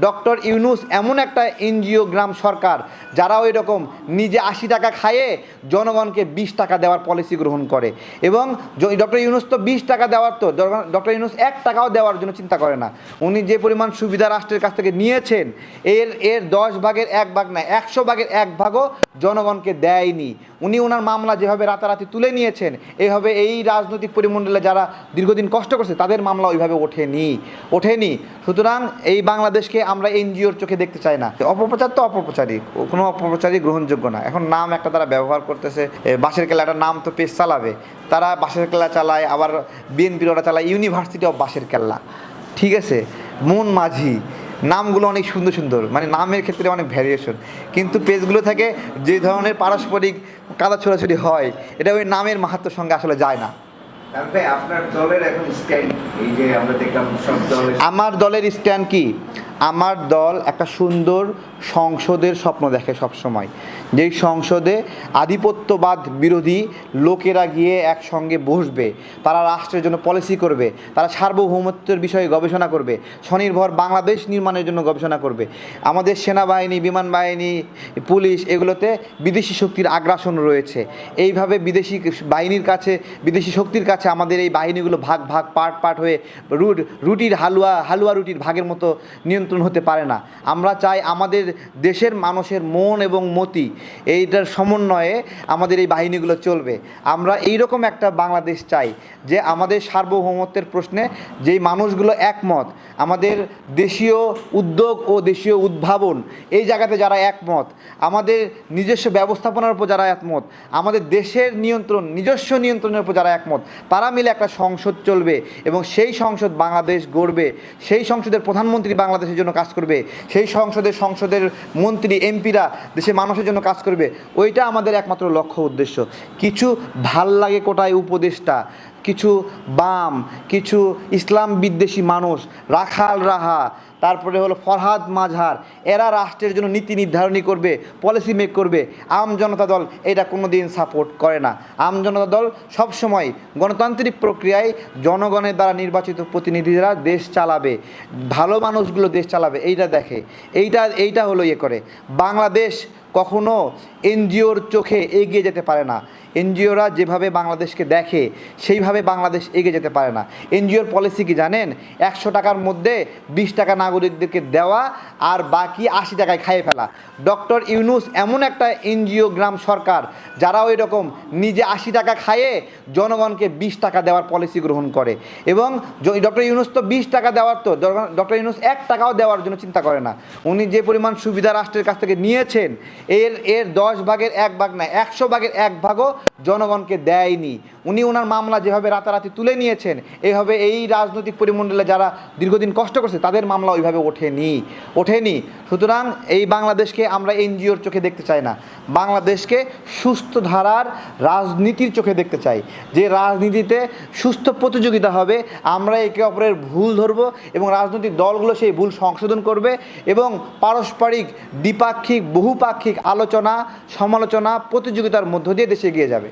Doctor Yunus এমন একটা NGO গ্রাম সরকার যারা ওই রকম নিজে আশি টাকা খাইয়ে জনগণকে বিশ টাকা দেওয়ার পলিসি গ্রহণ করে। এবং ডক্টর ইউনুস তো বিশ টাকা দেওয়ার তো ডক্টর ইউনুস এক টাকাও দেওয়ার জন্য চিন্তা করে না। উনি যে পরিমাণ সুবিধা রাষ্ট্রের কাছ থেকে নিয়েছেন, এর এর দশ ভাগের এক ভাগ না, একশো ভাগের এক ভাগও জনগণকে দেয়নি। উনি ওনার মামলা যেভাবে রাতারাতি তুলে নিয়েছেন এইভাবে এই রাজনৈতিক পরিমণ্ডলে যারা দীর্ঘদিন কষ্ট করছে, তাদের মামলা ওইভাবে ওঠেনি। ওঠেনি। সুতরাং এই বাংলাদেশকে আমরা এনজিওর চোখে দেখতে চাই না। অপপ্রচার তো অপপ্রচারই কোনো অপপ্রচারই গ্রহণযোগ্য না। এখন নাম একটা তারা ব্যবহার করতেছে এ, বাঁশের কেলা একটা নাম তো পেশ চালাবে। তারা বাঁশের কেল্লা চালায় আবার বিএনপির ওরা চালায় ইউনিভার্সিটি অফ বাঁশের কেল্লা ঠিক আছে? মন মাঝি নামগুলো অনেক সুন্দর সুন্দর মানে নামের ক্ষেত্রে অনেক ভ্যারিয়েশন কিন্তু পেজগুলো থেকে যে ধরনের পারস্পরিক কাদা ছোড়াছুড়ি হয় এটা ওই নামের মাহাত্ম্যের সঙ্গে আসলে যায় না। আপনার দলের এখন স্ট্যান্ড এই যে আমরা দেখলাম সব দলের আমার দলের স্ট্যান্ড কি? আমার দল একটা সুন্দর সংসদের স্বপ্ন দেখে সব সময় যেই সংসদে আধিপত্যবাদ বিরোধী লোকেরা গিয়ে একসঙ্গে বসবে, তারা রাষ্ট্রের জন্য পলিসি করবে, তারা সার্বভৌমত্বের বিষয়ে গবেষণা করবে, স্বনির্ভর বাংলাদেশ নির্মাণের জন্য গবেষণা করবে। আমাদের সেনাবাহিনী, বিমান বাহিনী, পুলিশ এগুলোতে বিদেশি শক্তির আগ্রাসন রয়েছে। এইভাবে বিদেশি বাহিনীর কাছে, বিদেশি শক্তির কাছে আমাদের এই বাহিনীগুলো ভাগ ভাগ পার্ট পার্ট হয়ে রুট, রুটির হালুয়া হালুয়া রুটির ভাগের মতো নিয়ন্ত্রণ হতে পারে না। আমরা চাই আমাদের দেশের মানুষের মন এবং মতি, এইটার সমন্বয়ে আমাদের এই বাহিনীগুলো চলবে। আমরা এইরকম একটা বাংলাদেশ চাই যে আমাদের সার্বভৌমত্বের প্রশ্নে যেই মানুষগুলো একমত, আমাদের দেশীয় উদ্যোগ ও দেশীয় উদ্ভাবন, এই জায়গাতে যারা একমত, আমাদের নিজস্ব ব্যবস্থাপনার উপর যারা একমত, আমাদের দেশের নিয়ন্ত্রণ, নিজস্ব নিয়ন্ত্রণের উপর যারা একমত, তারা মিলে একটা সংসদ চলবে এবং সেই সংসদ বাংলাদেশ গড়বে, সেই সংসদের প্রধানমন্ত্রী বাংলাদেশের জন্য কাজ করবে। সেই সংসদে সংসদের মন্ত্রী, এমপিরা দেশের মানুষের জন্য কাজ করবে। ওইটা আমাদের একমাত্র লক্ষ্য উদ্দেশ্য। কিছু ভালো লাগে কোটায় উপদেষ্টা। কিছু বাম, কিছু ইসলাম বিদ্বেষী মানুষ, রাখাল রাহা, তারপরে হলো ফরহাদ মাঝহার, এরা রাষ্ট্রের জন্য নীতি নির্ধারণী করবে পলিসি মেক করবে। আম জনতা দল এটা কোনো দিন সাপোর্ট করে না। আম জনতা দল সবসময় গণতান্ত্রিক প্রক্রিয়ায় জনগণের দ্বারা নির্বাচিত প্রতিনিধিরা দেশ চালাবে, ভালো মানুষগুলো দেশ চালাবে, এইটা দেখে। এইটা এইটা হলো ইয়ে করে। বাংলাদেশ কখনো এনজিওর চোখে এগিয়ে যেতে পারে না। এনজিওরা যেভাবে বাংলাদেশকে দেখে, সেইভাবে বাংলাদেশ এগিয়ে যেতে পারে না। এনজিওর পলিসি কি জানেন? একশো টাকার মধ্যে বিশ টাকা নাগরিকদেরকে দেওয়া আর বাকি আশি টাকায় খাইয়ে ফেলা। ডক্টর ইউনুস এমন একটা এনজিও গ্রাম সরকার যারা ওই রকম নিজে আশি টাকা খাইয়ে জনগণকে বিশ টাকা দেওয়ার পলিসি গ্রহণ করে। এবং ডক্টর ইউনুস তো বিশ টাকা দেওয়ার তো, ডক্টর ইউনুস এক টাকাও দেওয়ার জন্য চিন্তা করে না। উনি যে পরিমাণ সুবিধা রাষ্ট্রের কাছ থেকে নিয়েছেন এর এর দশ ভাগের এক ভাগ না, একশো ভাগের এক ভাগও জনগণকে দেয়নি। উনি ওনার মামলা যেভাবে রাতারাতি তুলে নিয়েছেন এইভাবে এই রাজনৈতিক পরিমণ্ডলে যারা দীর্ঘদিন কষ্ট করছে, তাদের মামলা ওইভাবে ওঠেনি ওঠেনি। সুতরাং এই বাংলাদেশকে আমরা এনজিওর চোখে দেখতে চাই না। বাংলাদেশকে সুস্থ ধারার রাজনীতির চোখে দেখতে চাই। যে রাজনীতিতে সুস্থ প্রতিযোগিতা হবে, আমরা একে অপরের ভুল ধরব এবং রাজনৈতিক দলগুলো সেই ভুল সংশোধন করবে এবং পারস্পরিক, দ্বিপাক্ষিক, বহুপাক্ষিক আলোচনা সমালোচনা প্রতিযোগিতার মধ্য দিয়ে দেশে এগিয়ে যাবে।